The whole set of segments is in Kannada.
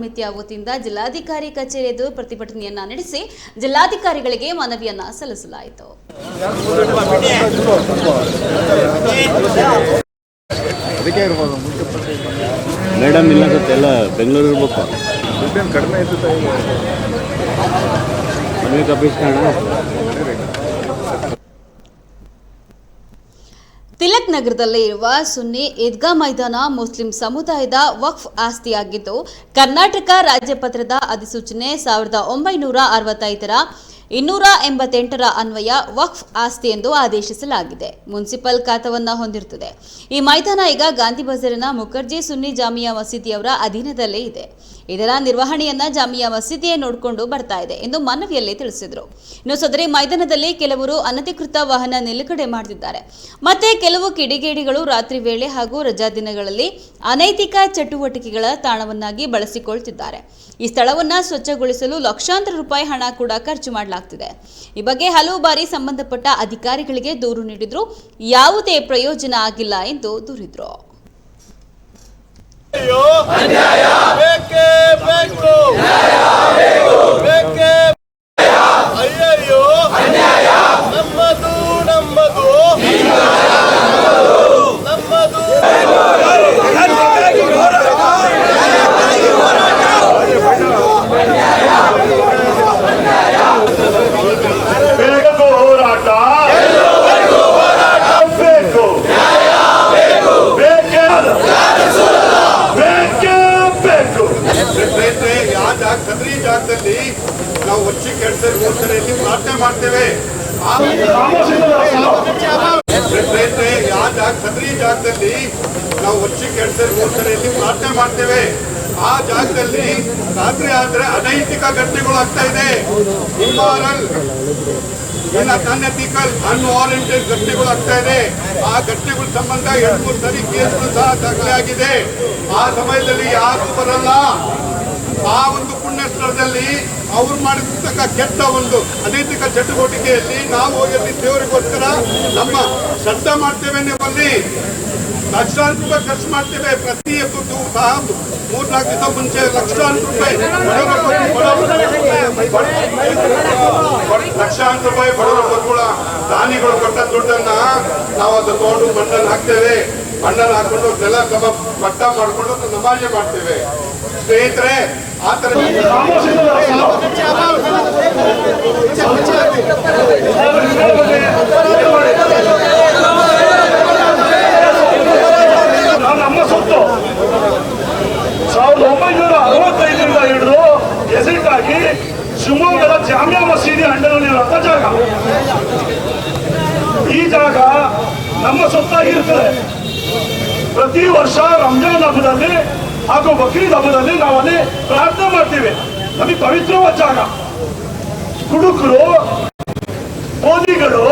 ಸಮಿತಿಯ ವತಿಯಿಂದ ಜಿಲ್ಲಾಧಿಕಾರಿ ಕಚೇರಿ ಎದುರು ಪ್ರತಿಭಟನೆಯನ್ನ ನಡೆಸಿ ಜಿಲ್ಲಾಧಿಕಾರಿಗಳಿಗೆ ಮನವಿಯನ್ನ ಸಲ್ಲಿಸಲಾಯಿತು. ಮೇಡಮ್ ಇಲ್ಲ ಎಲ್ಲ ಬೆಂಗಳೂರು ಇರ್ಬೇಕು. ಕಡಿಮೆ ತಿಲಕ್ ನಗರದಲ್ಲಿ ಇರುವ ಸುನ್ನಿ ಈದ್ಗಾ ಮೈದಾನ ಮುಸ್ಲಿಂ ಸಮುದಾಯದ ವಕ್ಫ್ ಆಸ್ತಿಯಾಗಿದ್ದು, ಕರ್ನಾಟಕ ರಾಜ್ಯಪತ್ರದ ಅಧಿಸೂಚನೆ ಸಾವಿರದ ಒಂಬೈನೂರ ಅರವತ್ತೈದರ ಇನ್ನೂರ ಎಂಬತ್ತೆಂಟರ ಅನ್ವಯ ವಕ್ಫ್ ಆಸ್ತಿ ಎಂದು ಆದೇಶಿಸಲಾಗಿದೆ. ಮುನ್ಸಿಪಲ್ ಖಾತವನ್ನ ಹೊಂದಿರುತ್ತದೆ. ಈ ಮೈದಾನ ಈಗ ಗಾಂಧಿ ಬಜಾರಿನ ಮುಖರ್ಜಿ ಸುನ್ನಿ ಜಾಮಿಯಾ ಮಸೀದಿಯವರ ಅಧೀನದಲ್ಲೇ ಇದೆ. ಇದರ ನಿರ್ವಹಣೆಯನ್ನ ಜಾಮಿಯಾ ಮಸೀದಿಯೇ ನೋಡಿಕೊಂಡು ಬರ್ತಾ ಇದೆ ಎಂದು ಮನವಿಯಲ್ಲಿ ತಿಳಿಸಿದರು. ಇನ್ನು ಸದರಿ ಮೈದಾನದಲ್ಲಿ ಕೆಲವರು ಅನಧಿಕೃತ ವಾಹನ ನಿಲುಗಡೆ ಮಾಡುತ್ತಿದ್ದಾರೆ ಮತ್ತೆ ಕೆಲವು ಕಿಡಿಗೇಡಿಗಳು ರಾತ್ರಿ ವೇಳೆ ಹಾಗೂ ರಜಾ ದಿನಗಳಲ್ಲಿ ಅನೈತಿಕ ಚಟುವಟಿಕೆಗಳ ತಾಣವನ್ನಾಗಿ ಬಳಸಿಕೊಳ್ತಿದ್ದಾರೆ. ಈ ಸ್ಥಳವನ್ನ ಸ್ವಚ್ಛಗೊಳಿಸಲು ಲಕ್ಷಾಂತರ ರೂಪಾಯಿ ಹಣ ಕೂಡ ಖರ್ಚು ಮಾಡಲಾಗ್ತಿದೆ ಈ ಬಗ್ಗೆ ಹಲವು ಬಾರಿ ಸಂಬಂಧಪಟ್ಟ ಅಧಿಕಾರಿಗಳಿಗೆ ದೂರು ನೀಡಿದ್ರು. ಯಾವುದೇ ಪ್ರಯೋಜನ ಆಗಿಲ್ಲ ಎಂದು ದೂರಿದ್ರು. ಬೇಕೇ ಬೇಕು ಬೇಕೇ ಅಯ್ಯಯ್ಯೋ ನಮ್ಮದು ನಮ್ಮದು ನಮ್ಮದು ಬೇಗಕ್ಕೂ ಹೋರಾಟ ಬೇಕು ಬೇಕೇ ಬೇಕೇ ಬೇಕು ಸ್ನೇಹಿತರೆ ಯಾವ ಜಾಗ ಸದರಿ ಜಾಗದಲ್ಲಿ ನಾವು ಒಚ್ಚಿ ಕೆಡ್ಸಲ್ಲಿ ಎಲ್ಲಿ ಪ್ರಾರ್ಥನೆ ಮಾಡ್ತೇವೆ. ಸ್ನೇಹಿತರೆ ಯಾವ ಜಾಗ, ಸದರಿ ಜಾಗದಲ್ಲಿ ನಾವು ಒಚ್ಚಿ ಕೆಡ್ಸಲ್ಲಿ ಎಲ್ಲಿ ಪ್ರಾರ್ಥನೆ ಮಾಡ್ತೇವೆ. ಆ ಜಾಗದಲ್ಲಿ ರಾತ್ರಿ ಆದ್ರೆ ಅನೈತಿಕ ಘಟನೆಗಳು ಆಗ್ತಾ ಇದೆ. ಇಮಾರಲ್ ಅನ್ಎಥಿಕಲ್ ಅನ್ವಾರಂಟೆಡ್ ಘಟನೆಗಳು ಆಗ್ತಾ ಇದೆ. ಆ ಘಟನೆಗಳ ಸಂಬಂಧ ಎರಡು ಮೂರು ಸರಿ ಕೇಸ್ಗಳು ಸಹ ದಾಖಲೆ ಆಗಿದೆ. ಆ ಸಮಯದಲ್ಲಿ ಯಾರು ಬರಲ್ಲ. ಆ ಒಂದು ಪುಣ್ಯ ಸ್ಥಳದಲ್ಲಿ ಅವ್ರು ಮಾಡಿರ್ತಕ್ಕ ಕೆಟ್ಟ ಒಂದು ಅನೈತಿಕ ಚಟುವಟಿಕೆಯಲ್ಲಿ ನಾವು ಹೋಗಿ ದೇವರಿಗೋಸ್ಕರ ನಮ್ಮ ಶ್ರದ್ಧೆ ಮಾಡ್ತೇವೆ ಎಂಬಲ್ಲಿ ಲಕ್ಷಾಂತರ ರೂಪಾಯಿ ಖರ್ಚು ಮಾಡ್ತೇವೆ ಪ್ರತಿ ಸಹ ಮೂರ್ನಾಲ್ಕು ದಿವಸ ಮುಂಚೆ ಲಕ್ಷಾಂತರ ರೂಪಾಯಿ ಲಕ್ಷಾಂತರ ರೂಪಾಯಿ ಬಡವರ ದಾನಿಗಳು ಕೊಟ್ಟ ದುಡ್ಡನ್ನ ನಾವು ಅದು ತಗೊಂಡು ಮಣ್ಣಲ್ಲಿ ಹಾಕ್ತೇವೆ. ಮಣ್ಣಲ್ಲಿ ಹಾಕೊಂಡು ನೆಲ ಕಬ ಮಟ್ಟ ಮಾಡಿಕೊಂಡು ನಮಾಜೆ ಮಾಡ್ತೇವೆ. ಸ್ನೇಹಿತರೆ ಆತರ ನಮ್ಮ ಸೊತ್ತು ಸಾವಿರದ ಒಂಬೈನೂರ ಅರವತ್ತೈದರಿಂದ ಹಿಡಿದು ಆಗಿ ಶಿವಮೊಗ್ಗದ ಜಾಮಿಯಾ ಮಸೀದಿ ಅಂಡರಲ್ಲಿರುವಂತ ಜಾಗ ಈ ಜಾಗ ನಮ್ಮ ಸೊತ್ತಾಗಿರ್ತದೆ ಪ್ರತಿ ವರ್ಷ ರಂಜಾನ್ ಹಬ್ಬದಲ್ಲಿ ಹಾಗೂ ಬಕ್ರೀದ್ ಹಬ್ಬದಲ್ಲಿ ನಾವಲ್ಲಿ ಪ್ರಾರ್ಥನೆ ಮಾಡ್ತೀವಿ ನಮಗೆ ಪವಿತ್ರವಾದ ಜಾಗ ಕುಡುಕರು ಮೋದಿಗಳು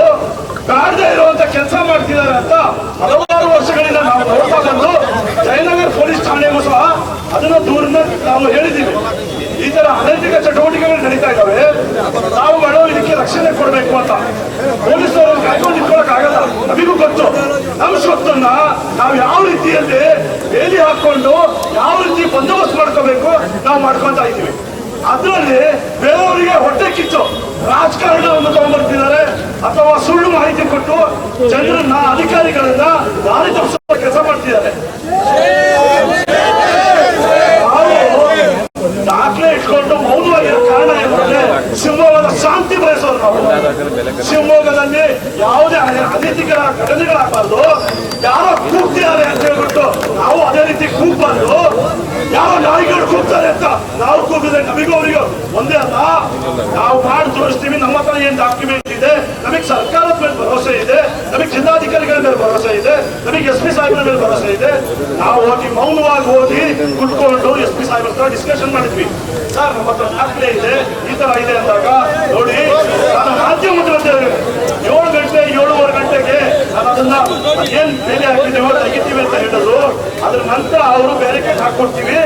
ಕಾಡದೇ ಇರುವಂತ ಕೆಲಸ ಮಾಡ್ತಿದ್ದಾರೆ ಅಂತ ಹಲವಾರು ವರ್ಷಗಳಿಂದ ನಾವು ನೋಡ್ತಾ ಬಂದು ಜಯನಗರ ಪೊಲೀಸ್ ಠಾಣೆಗೂ ಸಹ ಅದನ್ನ ದೂರನ್ನ ನಾವು ಹೇಳಿದ್ದೀವಿ ಈ ತರ ಅನೈತಿಕ ಚಟುವಟಿಕೆಗಳು ನಡೀತಾ ಇದ್ದಾವೆ. ಮಾಡೋ ಇದಕ್ಕೆ ರಕ್ಷಣೆ ಕೊಡಬೇಕು ಅಂತ. ಪೊಲೀಸರು ಕಾಯ್ಕೊಂಡು ಇಟ್ಕೊಳಕ್ ಆಗಲ್ಲ. ನಮಗೂ ಗೊತ್ತು. ನಮ್ಮ ಸ್ವತ್ತನ್ನ ನಾವು ಯಾವ ರೀತಿಯಲ್ಲಿ ಬೇಲಿ ಹಾಕೊಂಡು ಯಾವ ರೀತಿ ಬಂದೋಬಸ್ತ್ ಮಾಡ್ಕೋಬೇಕು ನಾವು ಮಾಡ್ಕೊಂತ ಇದ್ದೀವಿ. ಅದರಲ್ಲಿ ಬೇರೆಯವರಿಗೆ ಹೊಟ್ಟೆ ಕಿಚ್ಚು ರಾಜಕಾರಣವನ್ನು ತಗೊಂಡ್ಬರ್ತಿದ್ದಾರೆ ಅಥವಾ ಸುಳ್ಳು ಮಾಹಿತಿ ಕೊಟ್ಟು ಜನರನ್ನ ಅಧಿಕಾರಿಗಳನ್ನ ದಾರಿ ತಪ್ಪಿಸುವ ಕೆಲಸ ಮಾಡ್ತಿದ್ದಾರೆ ನಾವು ದಾಖಲೆ ಇಟ್ಕೊಂಡು ಮೌನವಾಗಿರೋ ಕಾರಣ ಏನಂದ್ರೆ ಶಿವಮೊಗ್ಗದ ಶಾಂತಿ ಬಯಸೋರು ನಾವು ಶಿವಮೊಗ್ಗದಲ್ಲಿ ಯಾವುದೇ ಅನ- ಅನೈತಿಕ ಘಟನೆಗಳಾಗಬಾರ್ದು ಯಾರೋ ಕೂಗ್ತಿದ್ದಾರೆ ಅಂತ ಹೇಳ್ಬಿಟ್ಟು ನಾವು ಅದೇ ರೀತಿ ಕೂಗ್ಬಾರ್ದು ಯಾರೋ ನಾಯಿಗಳು ಕೂಗ್ತಾರೆ ಅಂತ ನಾವು ಕೂಗಿದ್ರೆ ನಮಗೂ ಅವರಿಗೂ ಒಂದೇ ಅಲ್ಲ ನಾವು ಮಾಡಿ ತೋರಿಸ್ತೀವಿ ನಮ್ಮ ಹತ್ರ ಏನ್ ಡಾಕ್ಯುಮೆಂಟ್ ಇದೆ, ನಮಗೆ ಸರ್ಕಾರದ ಮೇಲೆ ಭರವಸೆ ಇದೆ, ನಮಗೆ ಜಿಲ್ಲಾಧಿಕಾರಿಗಳ ಮೇಲೆ ಭರವಸೆ ಇದೆ, ನಮಗೆ ಎಸ್ ಪಿ ಸಾಹೇಬ್ರ ಮೇಲೆ ಭರವಸೆ ಇದೆ. ನಾವು ಹೋಗಿ ಮೌನವಾಗಿ ಹೋಗಿ ಕುಟ್ಕೊಂಡು ಎಸ್ ಪಿ ಸಾಹೇಬ್ರ ಹತ್ರ ಡಿಸ್ಕಷನ್ ಮಾಡಿದ್ವಿ. ಸರ್, ನಮ್ಮ ಹತ್ರ ದಾಖಲೆ ಇದೆ, ಈ ತರ ಇದೆ ಅಂದಾಗ ನೋಡಿ, ನಾನು ಮಾಧ್ಯಮದ ಏಳು ಗಂಟೆ, ಏಳುವರೆ ಗಂಟೆಗೆ ನಾನು ಅದನ್ನ ಏನ್ ಬೇರೆ ಹಾಕಿದ್ದೀವೋ ತೆಗಿತೀವಿ ಅಂತ ಹೇಳಿದ್ರು. ಅದ್ರ ನಂತರ ಅವರು ಬ್ಯಾರಿಕೇಡ್ ಹಾಕೊಡ್ತೀವಿ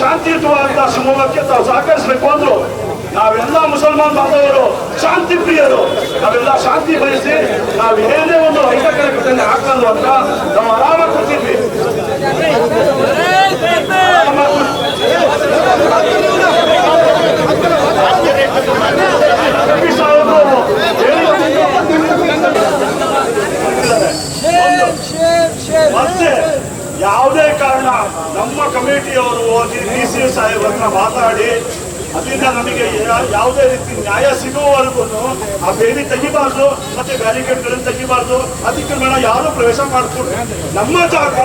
ಶಾಂತಿಯುತವಾದ ಶಿವಮೊಗ್ಗಕ್ಕೆ ತಾವು ಸಹಕರಿಸಬೇಕು ಅಂದ್ರು. ನಾವೆಲ್ಲ ಮುಸಲ್ಮಾನ್ ಬಾಂಧವರು, ಶಾಂತಿ ಪ್ರಿಯರು. ನಾವೆಲ್ಲ ಶಾಂತಿ ಬಯಸಿ ನಾವು ಏನೇ ಒಂದು ಅಹಿತಕರ ಘಟನೆ ಹಾಕಲ್ಲ ಅಂತ ನಾವು ಆರಾಮ ಕೊಡ್ತೀವಿ ಮತ್ತೆ ಯಾವುದೇ ಕಾರಣ ನಮ್ಮ ಕಮಿಟಿಯವರು ಹೋಗಿ ಡಿ ಸಿ ಸಾಹೇಬ್ ಹತ್ರ ಮಾತಾಡಿ ಅಲ್ಲಿಂದ ನಮಗೆ ಯಾವುದೇ ರೀತಿ ನ್ಯಾಯ ಸಿಗುವವರೆಗೂ ಆ ಬೇಲಿ ತೆಗಿಬಾರ್ದು, ಮತ್ತೆ ಬ್ಯಾರಿಕೇಡ್ಗಳನ್ನು ತೆಗಿಬಾರ್ದು, ಅತಿಕ್ರಮಣ ಯಾರು ಪ್ರವೇಶ ಮಾಡಿಕೊಡ್ರಿ. ನಮ್ಮ ಜಾಗ,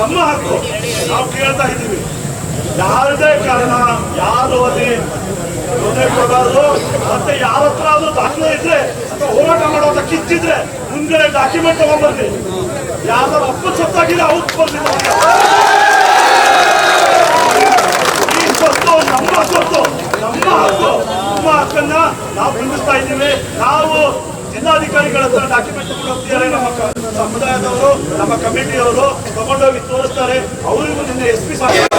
ನಮ್ಮ ಹಕ್ಕು. ನಾವು ಕೇಳ್ತಾ ಇದ್ದೀವಿ. ಯಾರದೇ ಕಾರಣ, ಯಾರು ತೊಂದರೆ ಕೊಡಬಾರ್ದು, ಮತ್ತೆ ಯಾರ ಹತ್ರ ಅದು ದಾಖಲೆ ಇದ್ರೆ ಅಥವಾ ಹೋರಾಟ ಮಾಡೋದ ಕಿತ್ತಿದ್ರೆ ಮುಂದೆ ಡಾಕ್ಯುಮೆಂಟ್ ತಗೊಂಡ್ಬರ್ರಿ ಯಾರು ಅಪ್ಪ ಸತ್ತಾಗಿದೆ, ಅವ್ರು ಬರ್ಲಿಲ್ಲ ಈ ಸ್ವತ್ತು ನಮ್ಮ ಸ್ವತ್ತು ಹಕ್ಕು ನಮ್ಮ ಹಕ್ಕನ್ನ ನಾವು ಬಿಂಬಿಸ್ತಾ ಇದ್ದೀವಿ. ನಾವು ಜಿಲ್ಲಾಧಿಕಾರಿಗಳ ಹತ್ರ ಡಾಕ್ಯುಮೆಂಟ್ ಹೋಗ್ತಿದ್ದಾರೆ. ನಮ್ಮ ಸಮುದಾಯದವರು ನಮ್ಮ ಕಮಿಟಿಯವರು ತಗೊಂಡೋಗಿ ತೋರಿಸ್ತಾರೆ. ಅವರಿಗೂ ನಿನ್ನೆ ಎಸ್ ಪಿ ಸಾಹೇಬ್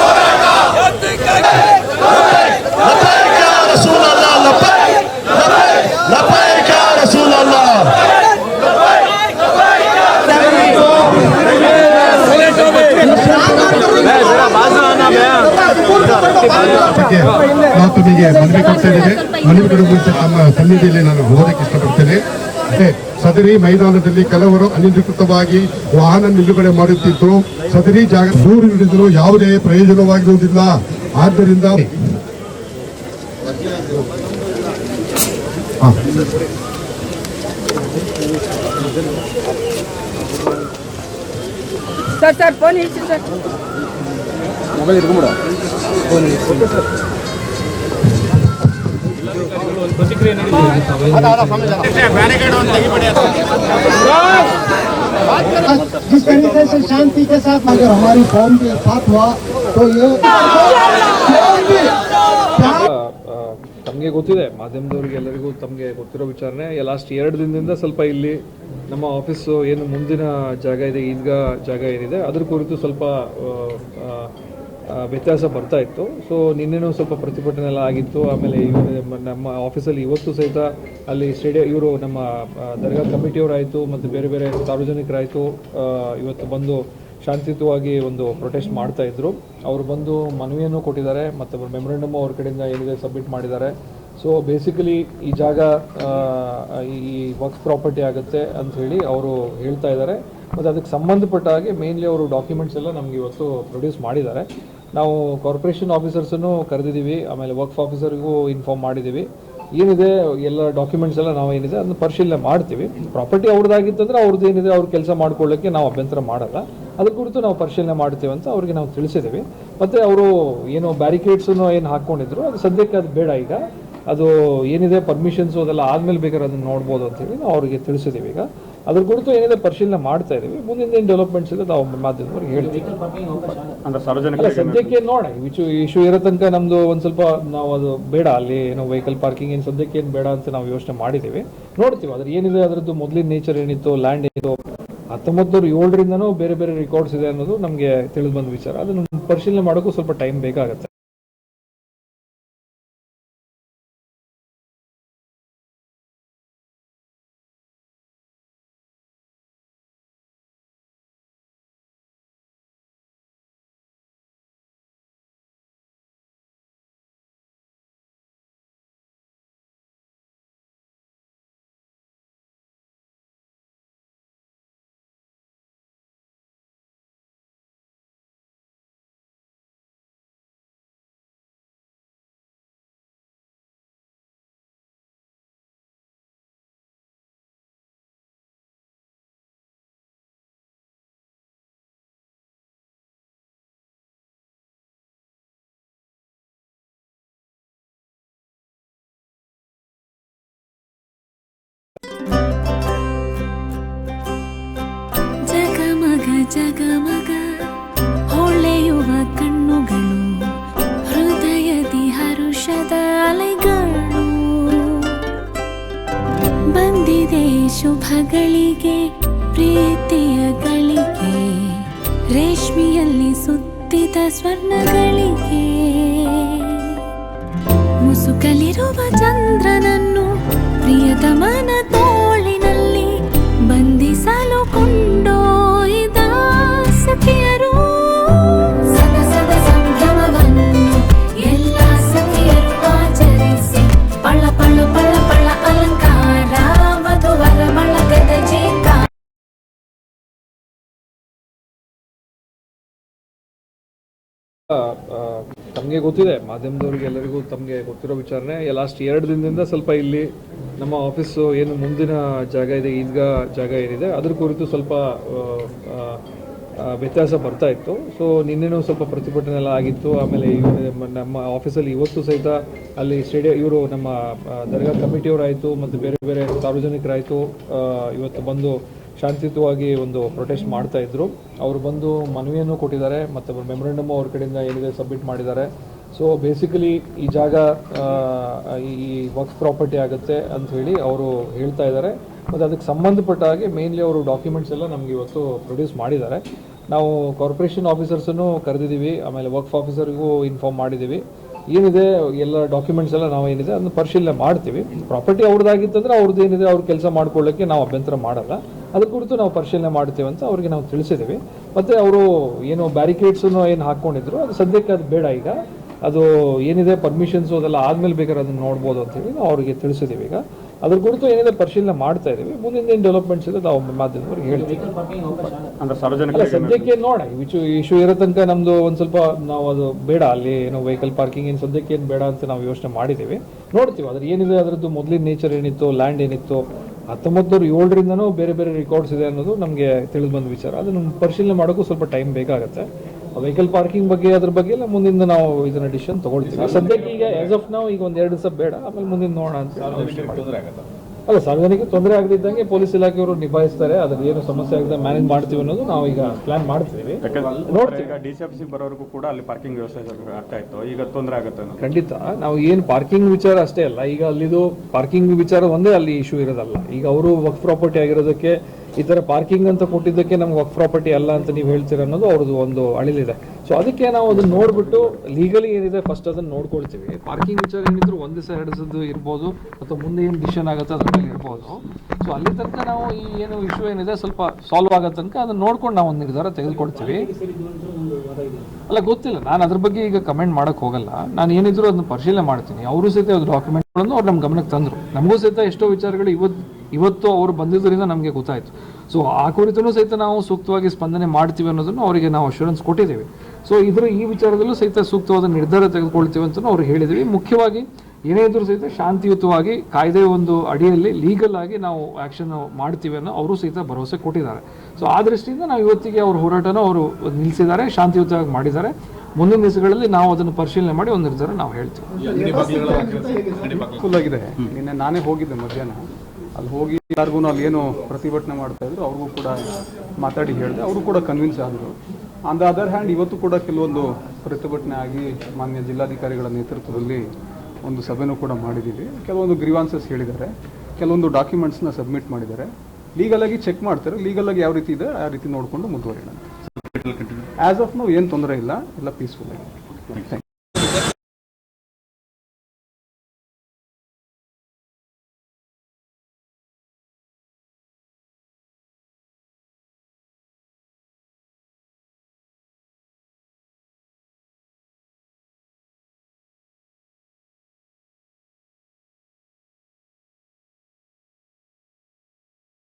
ನಾನು ಮನವಿ ಕೊಡ್ತಾ ಇದ್ದೇನೆ. ಮನವಿ ಕೊಡುವಂತೆ ತಮ್ಮ ಸನ್ನಿಧಿಯಲ್ಲಿ ನಾನು ಹೋದಕ್ಕೆ ಇಷ್ಟಪಡ್ತೇನೆ. ಸದರಿ ಮೈದಾನದಲ್ಲಿ ಕೆಲವರು ಅನಧಿಕೃತವಾಗಿ ವಾಹನ ನಿಲುಗಡೆ ಮಾಡುತ್ತಿದ್ದರು ಸದರಿ ಜಾಗ ದೂರು ನೀಡಿದ್ರು ಯಾವುದೇ ಪ್ರಯೋಜನವಾಗಿರುವುದಿಲ್ಲ. ಆದ್ದರಿಂದ sir sir phone phone ಇಡ್ಸಿ sir जिस तरीके से शांति के साथ अगर हमारी कौम के साथ हुआ तो ये ತಮಗೆ ಗೊತ್ತಿದೆ ಮಾಧ್ಯಮದವ್ರಿಗೆ ಎಲ್ಲರಿಗೂ ತಮಗೆ ಗೊತ್ತಿರೋ ವಿಚಾರನೆ ಲಾಸ್ಟ್ ಎರಡು ದಿನದಿಂದ ಸ್ವಲ್ಪ ಇಲ್ಲಿ ನಮ್ಮ ಆಫೀಸು ಏನು ಮುಂದಿನ ಜಾಗ ಇದೆ ಈದ್ಗಾ ಜಾಗ ಏನಿದೆ ಅದ್ರ ಕುರಿತು ಸ್ವಲ್ಪ ಆ, ಆ, ಆ, ವ್ಯತ್ಯಾಸ ಬರ್ತಾ ಇತ್ತು. ಸೊ ನಿನ್ನೆನೂ ಸ್ವಲ್ಪ ಪ್ರತಿಭಟನೆ ಎಲ್ಲ ಆಗಿತ್ತು. ಆಮೇಲೆ ಇವರು ನಮ್ಮ- ಆಫೀಸಲ್ಲಿ ಇವತ್ತು ಸಹಿತ ಅಲ್ಲಿ ಸ್ಟೇಡಿಯಂ ಇವರು ನಮ್ಮ ದರ್ಗಾ ಕಮಿಟಿಯವರಾಯಿತು ಮತ್ತು ಬೇರೆ ಬೇರೆ ಸಾರ್ವಜನಿಕರಾಯಿತು. ಇವತ್ತು ಬಂದು ಶಾಂತಿಯುತವಾಗಿ ಒಂದು ಪ್ರೊಟೆಸ್ಟ್ ಮಾಡ್ತಾ ಇದ್ರು. ಅವರು ಬಂದು ಮನವಿಯನ್ನು ಕೊಟ್ಟಿದ್ದಾರೆ. ಮತ್ತು ಮೆಮೊರೆಂಡಮ್ ಅವ್ರ ಕಡೆಯಿಂದ ಏನಿದೆ ಸಬ್ಮಿಟ್ ಮಾಡಿದ್ದಾರೆ. ಸೊ ಬೇಸಿಕಲಿ ಈ ಜಾಗ ಈ ವರ್ಕ್ಸ್ ಪ್ರಾಪರ್ಟಿ ಆಗುತ್ತೆ ಅಂತ ಹೇಳಿ ಅವರು ಹೇಳ್ತಾ ಇದ್ದಾರೆ. ಮತ್ತು ಅದಕ್ಕೆ ಸಂಬಂಧಪಟ್ಟ ಹಾಗೆ ಮೇನ್ಲಿ ಅವರು ಡಾಕ್ಯುಮೆಂಟ್ಸ್ ಎಲ್ಲ ನಮಗೆ ಇವತ್ತು ಪ್ರೊಡ್ಯೂಸ್ ಮಾಡಿದ್ದಾರೆ. ನಾವು ಕಾರ್ಪೊರೇಷನ್ ಆಫೀಸರ್ಸನ್ನು ಕರೆದಿದ್ದೀವಿ, ಆಮೇಲೆ ವರ್ಕ್ ಆಫೀಸರ್ಗೂ ಇನ್ಫಾರ್ಮ್ ಮಾಡಿದ್ದೀವಿ. ಏನಿದೆ, ಎಲ್ಲ ಡಾಕ್ಯುಮೆಂಟ್ಸ್ ಎಲ್ಲ ನಾವು ಏನಿದೆ, ಅದನ್ನ ಪರಿಶೀಲನೆ ಮಾಡ್ತೀವಿ. ಪ್ರಾಪರ್ಟಿ ಅವ್ರದ್ದಾಗಿತ್ತಂದ್ರೆ ಅವ್ರದ್ದು ಏನಿದೆ, ಅವ್ರ ಕೆಲಸ ಮಾಡ್ಕೊಳ್ಳೋಕ್ಕೆ ನಾವು ಅಭ್ಯಂತರ ಮಾಡಲ್ಲ. ಅದ್ರ ಕುರಿತು ನಾವು ಪರಿಶೀಲನೆ ಮಾಡ್ತೀವಿ ಅಂತ ಅವ್ರಿಗೆ ನಾವು ತಿಳಿಸಿದ್ದೀವಿ. ಮತ್ತು ಅವರು ಏನು ಬ್ಯಾರಿಕೇಡ್ಸನ್ನು ಏನು ಹಾಕ್ಕೊಂಡಿದ್ರು ಅದು ಸದ್ಯಕ್ಕೆ ಅದು ಬೇಡ ಈಗ. ಅದು ಏನಿದೆ ಪರ್ಮಿಷನ್ಸು ಅದೆಲ್ಲ ಆದಮೇಲೆ ಬೇಕಾದ್ರೆ ಅದನ್ನು ನೋಡ್ಬೋದು ಅಂತೇಳಿ ನಾವು ಅವರಿಗೆ ತಿಳಿಸಿದ್ದೀವಿ ಈಗ. ಅದ್ರ ಕುರಿತು ಏನಿದೆ ಪರಿಶೀಲನೆ ಮಾಡ್ತಾ ಇದ್ದೀವಿ ಮುಂದಿನ ಏನು ಡೆವಲಪ್ಮೆಂಟ್ಸ್ ಇದೆ ನಾವು ಮಾಧ್ಯಮದವ್ರಿಗೆ ಹೇಳ್ತೀವಿ. ಸದ್ಯಕ್ಕೆ ನೋಡ ಇಶ್ಯೂ ಇಶ್ಯೂ ಇರೋ ತನಕ ನಮ್ದು ಒಂದ್ ಸ್ವಲ್ಪ ನಾವು ಅದು ಬೇಡ ಅಲ್ಲಿ ಏನೋ ವೆಹಿಕಲ್ ಪಾರ್ಕಿಂಗ್ ಏನು ಸದ್ಯಕ್ಕೆ ಏನು ಬೇಡ ಅಂತ ನಾವು ಯೋಚನೆ ಮಾಡಿದ್ದೀವಿ ನೋಡ್ತೀವಿ ಅದ್ರ ಏನಿದೆ ಅದರದ್ದು ಮೊದಲಿನ ನೇಚರ್ ಏನಿತ್ತು ಲ್ಯಾಂಡ್ ಏನಿತ್ತು ಹತ್ತೊಂಬತ್ತು ಏಳರಿಂದನೂ ಬೇರೆ ಬೇರೆ ರೆಕಾರ್ಡ್ಸ್ ಇದೆ ಅನ್ನೋದು ನಮಗೆ ತಿಳಿದು ಬಂದ ವಿಚಾರ. ಅದನ್ನು ಪರಿಶೀಲನೆ ಮಾಡೋಕ್ಕೂ ಸ್ವಲ್ಪ ಟೈಮ್ ಬೇಕಾಗುತ್ತೆ. ಶುಭಗಳಿಗೆ ಪ್ರೀತಿಯ ಗಳಿಗೆ ರೇಷ್ಮೆಯಲ್ಲಿ ಸುತ್ತಿದ ಸ್ವರ್ಣಗಳಿಗೆ. ಮುಸುಕಲಿರುವ ಚಂದ್ರನನ್ನು ಪ್ರಿಯತಮನ ತಮಗೆ ಗೊತ್ತಿದೆ ಮಾಧ್ಯಮದವ್ರಿಗೆ ಎಲ್ಲರಿಗೂ ತಮಗೆ ಗೊತ್ತಿರೋ ವಿಚಾರನೆ ಲಾಸ್ಟ್ ಎರಡು ದಿನದಿಂದ ಸ್ವಲ್ಪ ಇಲ್ಲಿ ನಮ್ಮ ಆಫೀಸು ಏನು ಮುಂದಿನ ಜಾಗ ಇದೆ, ಈದ್ಗಾ ಜಾಗ ಏನಿದೆ, ಅದ್ರ ಕುರಿತು ಸ್ವಲ್ಪ ವ್ಯತ್ಯಾಸ ಬರ್ತಾ ಇತ್ತು. ಸೊ ನಿನ್ನೆನೂ ಸ್ವಲ್ಪ ಪ್ರತಿಭಟನೆ ಎಲ್ಲ ಆಗಿತ್ತು. ಆಮೇಲೆ ನಮ್ಮ ಆಫೀಸಲ್ಲಿ ಇವತ್ತು ಸಹಿತ ಅಲ್ಲಿ ಸ್ಟೇಡಿಯ, ಇವರು ನಮ್ಮ ದರ್ಗಾ ಕಮಿಟಿಯವರಾಯಿತು, ಮತ್ತು ಬೇರೆ ಬೇರೆ ಸಾರ್ವಜನಿಕರಾಯಿತು. ಇವತ್ತು ಬಂದು ಶಾಂತಿಯುತವಾಗಿ ಒಂದು ಪ್ರೊಟೆಸ್ಟ್ ಮಾಡ್ತಾ ಇದ್ರು. ಅವರು ಬಂದು ಮನವಿಯನ್ನು ಕೊಟ್ಟಿದ್ದಾರೆ, ಮತ್ತು ಮೆಮೊರೆಂಡಮ್ ಅವ್ರ ಕಡೆಯಿಂದ ಏನಿದೆ ಸಬ್ಮಿಟ್ ಮಾಡಿದ್ದಾರೆ. ಸೊ ಬೇಸಿಕಲಿ ಈ ಜಾಗ ಈ ವರ್ಕ್ ಪ್ರಾಪರ್ಟಿ ಆಗುತ್ತೆ ಅಂತ ಹೇಳಿ ಅವರು ಹೇಳ್ತಾ ಇದ್ದಾರೆ. ಮತ್ತು ಅದಕ್ಕೆ ಸಂಬಂಧಪಟ್ಟ ಹಾಗೆ ಮೇನ್ಲಿ ಅವರು ಡಾಕ್ಯುಮೆಂಟ್ಸ್ ಎಲ್ಲ ನಮಗೆ ಇವತ್ತು ಪ್ರೊಡ್ಯೂಸ್ ಮಾಡಿದ್ದಾರೆ. ನಾವು ಕಾರ್ಪೊರೇಷನ್ ಆಫೀಸರ್ಸನ್ನು ಕರೆದಿದ್ದೀವಿ, ಆಮೇಲೆ ವರ್ಕ್ ಆಫೀಸರ್ಗೂ ಇನ್ಫಾರ್ಮ್ ಮಾಡಿದ್ದೀವಿ. ಏನಿದೆ, ಎಲ್ಲ ಡಾಕ್ಯುಮೆಂಟ್ಸ್ ಎಲ್ಲ ನಾವು ಏನಿದೆ ಅದನ್ನ ಪರಿಶೀಲನೆ ಮಾಡ್ತೀವಿ. ಪ್ರಾಪರ್ಟಿ ಅವ್ರದ್ದಾಗಿತ್ತಂದ್ರೆ ಅವ್ರದ್ದು ಏನಿದೆ, ಅವ್ರ ಕೆಲಸ ಮಾಡ್ಕೊಳ್ಳೋಕ್ಕೆ ನಾವು ಅಭ್ಯಂತರ ಮಾಡಲ್ಲ. ಅದ್ರ ಕುರಿತು ನಾವು ಪರಿಶೀಲನೆ ಮಾಡ್ತೀವಿ ಅಂತ ಅವ್ರಿಗೆ ನಾವು ತಿಳಿಸಿದ್ದೀವಿ ಮತ್ತು ಅವರು ಏನು ಬ್ಯಾರಿಕೇಡ್ಸನ್ನು ಏನು ಹಾಕ್ಕೊಂಡಿದ್ರು ಅದು ಸದ್ಯಕ್ಕೆ ಅದು ಬೇಡ ಈಗ. ಅದು ಏನಿದೆ ಪರ್ಮಿಷನ್ಸು ಅದೆಲ್ಲ ಆದಮೇಲೆ ಬೇಕಾದ್ರೆ ಅದನ್ನು ನೋಡ್ಬೋದು ಅಂತೇಳಿ ನಾವು ಅವರಿಗೆ ತಿಳಿಸಿದ್ದೀವಿ ಈಗ. ಅದ್ರ ಕುರಿತು ಏನಿದೆ ಪರಿಶೀಲನೆ ಮಾಡ್ತಾ ಇದೀವಿ ಮುಂದಿನ ಏನು ಡೆವಲಪ್ಮೆಂಟ್ಸ್ ಇದೆ ನಾವು ಮಾಧ್ಯಮದವ್ರಿಗೆ ಹೇಳ್ತೀವಿ. ಅಂದ್ರೆ ಸಾರ್ವಜನಿಕ ಅಲ್ಲ ಸದ್ಯಕ್ಕೆ ನೋಡ ಇಶ್ಯೂ ಇಶ್ಯೂ ಇರೋ ತನಕ ನಮ್ದು ಒಂದ್ ಸ್ವಲ್ಪ ನಾವು ಅದು ಬೇಡ ಅಲ್ಲಿ ಏನು ವೆಹಿಕಲ್ ಪಾರ್ಕಿಂಗ್ ಏನು ಸದ್ಯಕ್ಕೆ ಏನು ಬೇಡ ಅಂತ ನಾವು ಯೋಚನೆ ಮಾಡಿದ್ದೀವಿ. ನೋಡ್ತೀವಿ ಅದ್ರ ಏನಿದೆ ಅದರದ್ದು ಮೊದಲಿನ ನೇಚರ್ ಏನಿತ್ತು ಲ್ಯಾಂಡ್ ಏನಿತ್ತು ಹತ್ತೊಂಬತ್ತು ಏಳರಿಂದನೂ ಬೇರೆ ಬೇರೆ ರೆಕಾರ್ಡ್ಸ್ ಇದೆ ಅನ್ನೋದು ನಮಗೆ ತಿಳಿದು ಬಂದ ವಿಚಾರ. ಅದನ್ನು ಪರಿಶೀಲನೆ ಮಾಡೋಕ್ಕೂ ಸ್ವಲ್ಪ ಟೈಮ್ ಬೇಕಾಗುತ್ತೆ. ವೆಹಿಕಲ್ ಪಾರ್ಕಿಂಗ್ ಬಗ್ಗೆ ಅದ್ರ ಬಗ್ಗೆ ಎಲ್ಲ ಮುಂದಿಂದ ನಾವು ಇದನ್ನ ಡಿಸಿಷನ್ ತಗೊಳ್ತೀವಿ. ಸದ್ಯಕ್ಕೆ ಈಗ ಆಸ್ ಆಫ್ ನಾವು ಈಗ ಒಂದ್ ಎರಡು ದಿವಸ ಬೇಡ ಆಮೇಲೆ ಮುಂದಿನ ನೋಡೋಣ ಅಂತ. ಅಲ್ಲ ಸಾರ್ವಜನಿಕ ತೊಂದರೆ ಆಗದಿದ್ದಂಗೆ ಪೊಲೀಸ್ ಇಲಾಖೆಯವರು ನಿಭಾಯಿಸ್ತಾರೆ ಅದ್ರ ಏನು ಸಮಸ್ಯೆ ಆಗದೆ ಮ್ಯಾನೇಜ್ ಮಾಡ್ತೀವಿ ಅನ್ನೋದು ನಾವು ಈಗ ಪ್ಲಾನ್ ಮಾಡ್ತೀವಿ. ಈಗ ಡಿ ಸಿ ಆಫೀಸ್ ಬರೋವರೆಗೂ ಕೂಡ ಅಲ್ಲಿ ಪಾರ್ಕಿಂಗ್ ವ್ಯವಸ್ಥೆ ಆಗ್ತಾ ಇತ್ತು ಈಗ ತೊಂದರೆ ಆಗುತ್ತೆ ಖಂಡಿತ. ನಾವು ಏನು ಪಾರ್ಕಿಂಗ್ ವಿಚಾರ ಅಷ್ಟೇ ಅಲ್ಲ ಈಗ ಅಲ್ಲಿದು ಪಾರ್ಕಿಂಗ್ ವಿಚಾರ ಒಂದೇ ಅಲ್ಲಿ ಇಶ್ಯೂ ಇರೋದಲ್ಲ. ಈಗ ಅವರು ವರ್ಕ್ ಪ್ರಾಪರ್ಟಿ ಆಗಿರೋದಕ್ಕೆ ಈ ಥರ ಪಾರ್ಕಿಂಗ್ ಅಂತ ಕೊಟ್ಟಿದ್ದಕ್ಕೆ ನಮ್ಗೆ ವರ್ಕ್ ಪ್ರಾಪರ್ಟಿ ಅಲ್ಲ ಅಂತ ನೀವು ಹೇಳ್ತೀರ ಅನ್ನೋದು ಅವ್ರದ್ದು ಒಂದು ಅಳಿಲಿದೆ. ಸೊ ಅದಕ್ಕೆ ನಾವು ಅದನ್ನ ನೋಡ್ಬಿಟ್ಟು ಲೀಗಲಿ ಏನಿದೆ ಫಸ್ಟ್ ಅದನ್ನ ನೋಡ್ಕೊಳ್ತೀವಿ. ಪಾರ್ಕಿಂಗ್ ವಿಚಾರ ಏನಿದ್ರು ಒಂದು ದಿವಸ ದಿವಸದ್ದು ಇರ್ಬೋದು, ಅಥವಾ ಮುಂದೆ ಏನು ಡಿಸಿಷನ್ ಆಗುತ್ತೆ ಅದ್ರ ಮೇಲೆ ಇರ್ಬೋದು. ಸೊ ಅಲ್ಲಿ ತನಕ ನಾವು ಈ ಏನು ಇಶ್ಯೂ ಏನಿದೆ ಸ್ವಲ್ಪ ಸಾಲ್ವ್ ಆಗೋ ತನಕ ಅದನ್ನ ನೋಡ್ಕೊಂಡು ನಾವು ಒಂದು ನಿರ್ಧಾರ ತೆಗೆದುಕೊಡ್ತೀವಿ ಅಲ್ಲ, ಗೊತ್ತಿಲ್ಲ. ನಾನು ಅದ್ರ ಬಗ್ಗೆ ಈಗ ಕಮೆಂಟ್ ಮಾಡಕ್ ಹೋಗಲ್ಲ. ನಾನು ಏನಿದ್ರು ಅದನ್ನ ಪರಿಶೀಲನೆ ಮಾಡ್ತೀನಿ. ಅವರು ಸಹಿತ ಡಾಕ್ಯುಮೆಂಟ್ಗಳನ್ನು ಅವ್ರು ನಮ್ಮ ಗಮನಕ್ಕೆ ತಂದರು. ನಮಗೂ ಸಹಿತ ಎಷ್ಟೋ ವಿಚಾರಗಳು ಇವತ್ತು ಇವತ್ತು ಅವರು ಬಂದಿದ್ದರಿಂದ ನಮಗೆ ಗೊತ್ತಾಯಿತು. ಸೊ ಆ ಕುರಿತೂ ಸಹಿತ ನಾವು ಸೂಕ್ತವಾಗಿ ಸ್ಪಂದನೆ ಮಾಡ್ತೀವಿ ಅನ್ನೋದನ್ನು ಅವರಿಗೆ ನಾವು ಅಶ್ಯೂರೆನ್ಸ್ ಕೊಟ್ಟಿದ್ದೇವೆ. ಸೊ ಇದರ ಈ ವಿಚಾರದಲ್ಲೂ ಸಹಿತ ಸೂಕ್ತವಾದ ನಿರ್ಧಾರ ತೆಗೆದುಕೊಳ್ತೀವಿ ಅಂತ ಅವ್ರು ಹೇಳಿದ್ವಿ ಮುಖ್ಯವಾಗಿ ಏನೇ ಇದ್ರೂ ಸಹಿತ ಶಾಂತಿಯುತವಾಗಿ ಕಾಯ್ದೆ ಒಂದು ಅಡಿಯಲ್ಲಿ ಲೀಗಲ್ ಆಗಿ ನಾವು ಆ್ಯಕ್ಷನ್ ಮಾಡ್ತೀವಿ ಅನ್ನೋ ಅವರು ಸಹಿತ ಭರವಸೆ ಕೊಟ್ಟಿದ್ದಾರೆ. ಸೊ ಆ ದೃಷ್ಟಿಯಿಂದ ನಾವು ಇವತ್ತಿಗೆ ಅವ್ರ ಹೋರಾಟನ ಅವರು ನಿಲ್ಲಿಸಿದ್ದಾರೆ ಶಾಂತಿಯುತವಾಗಿ ಮಾಡಿದ್ದಾರೆ. ಮುಂದಿನ ದಿವಸಗಳಲ್ಲಿ ನಾವು ಅದನ್ನು ಪರಿಶೀಲನೆ ಮಾಡಿ ಒಂದು ನಿರ್ಧಾರ ನಾವು ಹೇಳ್ತೀವಿ. ಫುಲ್ ಆಗಿದೆ ನಿನ್ನೆ ನಾನೇ ಹೋಗಿದ್ದೆ ಮಧ್ಯಾಹ್ನ. ಅಲ್ಲಿ ಹೋಗಿ ಯಾರಿಗೂ ಅಲ್ಲಿ ಏನು ಪ್ರತಿಭಟನೆ ಮಾಡ್ತಾ ಇದ್ರು ಅವ್ರಿಗೂ ಕೂಡ ಮಾತಾಡಿ ಹೇಳಿದೆ ಅವರು ಕೂಡ ಕನ್ವಿನ್ಸ್ ಆದರು. ಆನ್ ದ ಅದರ್ ಹ್ಯಾಂಡ್ ಇವತ್ತು ಕೂಡ ಕೆಲವೊಂದು ಪ್ರತಿಭಟನೆ ಆಗಿ ಮಾನ್ಯ ಜಿಲ್ಲಾಧಿಕಾರಿಗಳ ನೇತೃತ್ವದಲ್ಲಿ ಒಂದು ಸಭೆನೂ ಕೂಡ ಮಾಡಿದ್ದೀವಿ ಕೆಲವೊಂದು ಗ್ರೀವಾನ್ಸಸ್ ಹೇಳಿದ್ದಾರೆ. ಕೆಲವೊಂದು ಡಾಕ್ಯುಮೆಂಟ್ಸ್ನ ಸಬ್ಮಿಟ್ ಮಾಡಿದ್ದಾರೆ. ಲೀಗಲಾಗಿ ಚೆಕ್ ಮಾಡ್ತಾರೆ. ಲೀಗಲಾಗಿ ಯಾವ ರೀತಿ ಇದೆ ಆ ರೀತಿ ನೋಡಿಕೊಂಡು ಮುಂದುವರಿಯೋಣ ಆ್ಯಸ್ ಆಫ್ ನಾವು ಏನು ತೊಂದರೆ ಇಲ್ಲ. ಎಲ್ಲ ಪೀಸ್ಫುಲ್ ಆಗಿದೆ.